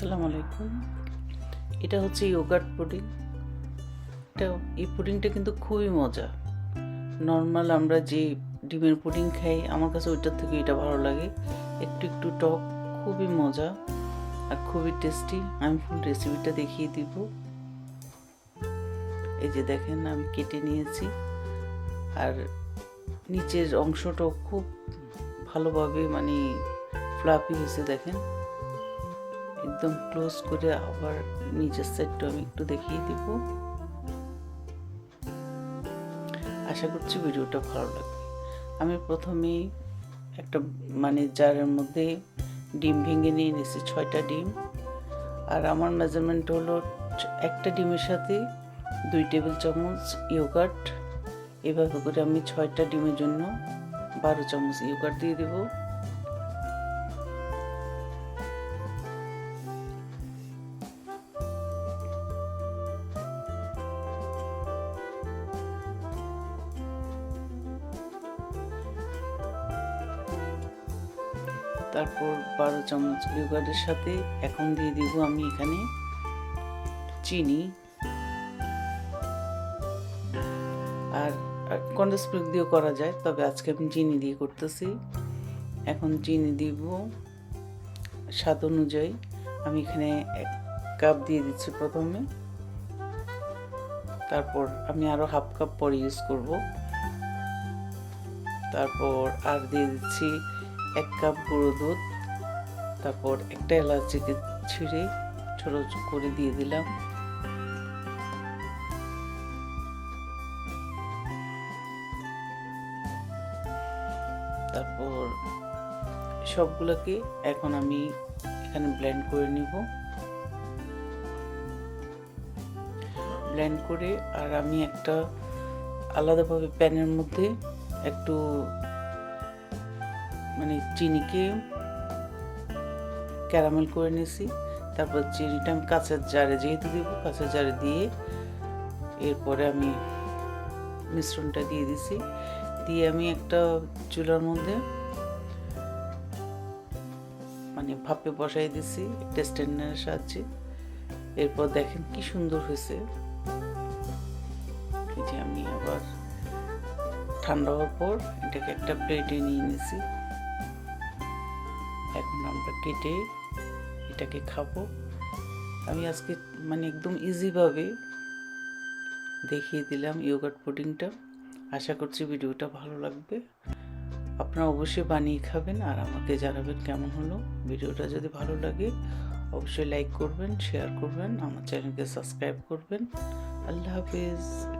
আসসালামু আলাইকুম। এটা হচ্ছে ইয়োগার্ট পুডিং। এটা, এই পুডিংটা কিন্তু খুবই মজা। নর্মাল আমরা যে ডিমের পুডিং খাই, আমার কাছে ওইটার থেকে এটা ভালো লাগে। একটু একটু টক, খুবই মজা আর খুবই টেস্টি। আমি ফুল রেসিপিটা দেখিয়ে দিব। এই যে দেখেন, আমি কেটে নিয়েছি। আর নিচের অংশটাও খুব ভালোভাবে মানে ফ্লাপি হয়েছে, দেখেন। একদম ক্লোজ করে আবার নিচের সাইডটা আমি একটু দেখিয়ে দিব। আশা করছি ভিডিওটা ভালো লাগবে। আমি প্রথমেই একটা মানে জারের মধ্যে ডিম ভেঙে নিয়ে নিয়েছি, ছয়টা ডিম। আর আমার মেজারমেন্ট হলো একটা ডিমের সাথে দুই টেবিল চামচ ইয়োগার্ট এভাবে করে আমি ছয়টা ডিমের জন্য বারো চামচ ইয়োগার্ট দিয়ে দেবো। তারপর বারো চামচ ইয়োগার্টের সাথে এখন দিয়ে দিব আমি এখানে চিনি। আর কন্ডেন্স মিল্ক দিয়েও করা যায়, তবে আজকে আমি চিনি দিয়ে করতেছি। এখন চিনি দিব স্বাদ অনুযায়ী। আমি এখানে এক কাপ দিয়ে দিচ্ছি প্রথমে। তারপর আমি আরও হাফ কাপ পরে ইউজ করব। তারপর আর দিয়ে দিচ্ছি এক কাপ গুঁড়ো দুধ, তারপর একটা এলাচিকে ছিঁড়ে ছোটো করে দিয়ে দিলাম। তারপর সবগুলোকে এখন আমি এখানে ব্লেন্ড করে নিব। ব্লেন্ড করে, আর আমি একটা আলাদাভাবে প্যানের মধ্যে একটু মানে চিনিকে ক্যারামেল করে নিয়েছি। তারপর চিনিটা আমি কাঁচের জারে যেহেতু দিব, কাঁচের জারে দিয়ে এরপরে আমি মিশ্রণটা দিয়ে দিছি। দিয়ে আমি একটা চুলার মধ্যে মানে ভাপে বসাই দিছি টেস্টেনের সাহায্যে। এরপর দেখেন কি সুন্দর হয়েছে। আমি আবার ঠান্ডা হওয়ার পর এটাকে একটা প্লেটে নিয়ে নিছি। এখন আমরা কেটে এটাকে খাব। আমি আজকে মানে একদম ইজিভাবে দেখিয়ে দিলাম ইয়োগার্ট পুডিংটা আশা করছি ভিডিওটা ভালো লাগবে। আপনারা অবশ্যই বানিয়ে খাবেন আর আমাকে জানাবেন কেমন হলো। ভিডিওটা যদি ভালো লাগে, অবশ্যই লাইক করবেন শেয়ার করবেন, আমার চ্যানেলকে সাবস্ক্রাইব করবেন। আল্লাহ হাফিজ।